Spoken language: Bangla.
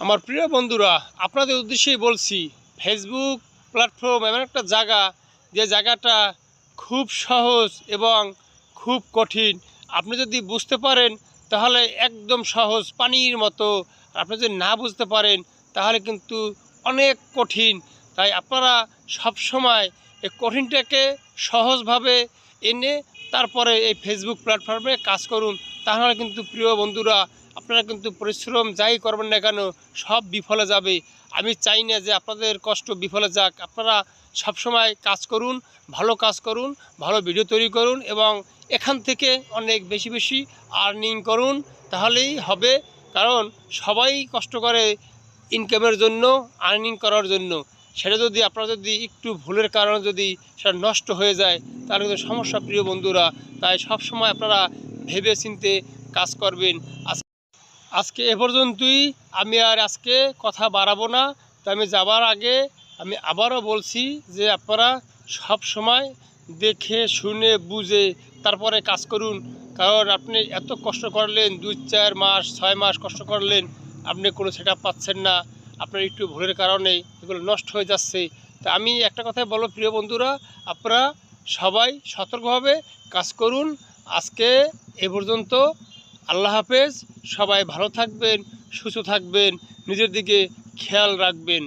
আমার প্রিয় বন্ধুরা, আপনাদের উদ্দেশ্যেই বলছি ফেসবুক প্ল্যাটফর্ম এমন একটা জায়গা, যে জায়গাটা খুব সহজ এবং খুব কঠিন। আপনি যদি বুঝতে পারেন, তাহলে একদম সহজ পানির মতো। আপনি যদি না বুঝতে পারেন, তাহলে কিন্তু অনেক কঠিন। তাই আপনারা সব সময় এই কঠিনটাকে সহজভাবে এনে তারপরে এই ফেসবুক প্ল্যাটফর্মে কাজ করুন। তাহলে কিন্তু প্রিয় বন্ধুরা, আপনারা কিন্তু পরিশ্রম যাই করবেন না কেন, সব বিফলে যাবে। আমি চাই না যে আপনাদের কষ্ট বিফলে যাক। আপনারা সবসময় কাজ করুন, ভালো কাজ করুন, ভালো ভিডিও তৈরি করুন এবং এখান থেকে অনেক বেশি বেশি আর্নিং করুন। তাহলেই হবে, কারণ সবাই কষ্ট করে ইনকামের জন্য আর্নিং করার জন্য। সেটা যদি আপনারা যদি একটু ভুলের কারণে যদি সেটা নষ্ট হয়ে যায়, তাহলে কিন্তু সমস্যা প্রিয় বন্ধুরা। তাই সবসময় আপনারা ভেবে চিনতে কাজ করবেন। আজ- আজকে এ পর্যন্তই। আমি আর আজকে কথা বাড়াবো না। তো আমি যাবার আগে আমি আবারও বলছি যে আপনারা সব সময় দেখে, শুনে, বুঝে তারপরে কাজ করুন। কারণ আপনি এত কষ্ট করলেন, দুই, চার মাস, ছয় মাস কষ্ট করলেন, আপনি কোনো সেট পাচ্ছেন না। আপনার একটু ভুলের কারণে এগুলো নষ্ট হয়ে যাচ্ছে। তা আমি একটা কথাই বলো প্রিয় বন্ধুরা, আপনারা সবাই সতর্কভাবে কাজ করুন। আজকে এ পর্যন্ত আল্লাহ হাফেজ সবাই ভালো থাকবেন সুস্থ থাকবেন নিজের দিকে খেয়াল রাখবেন।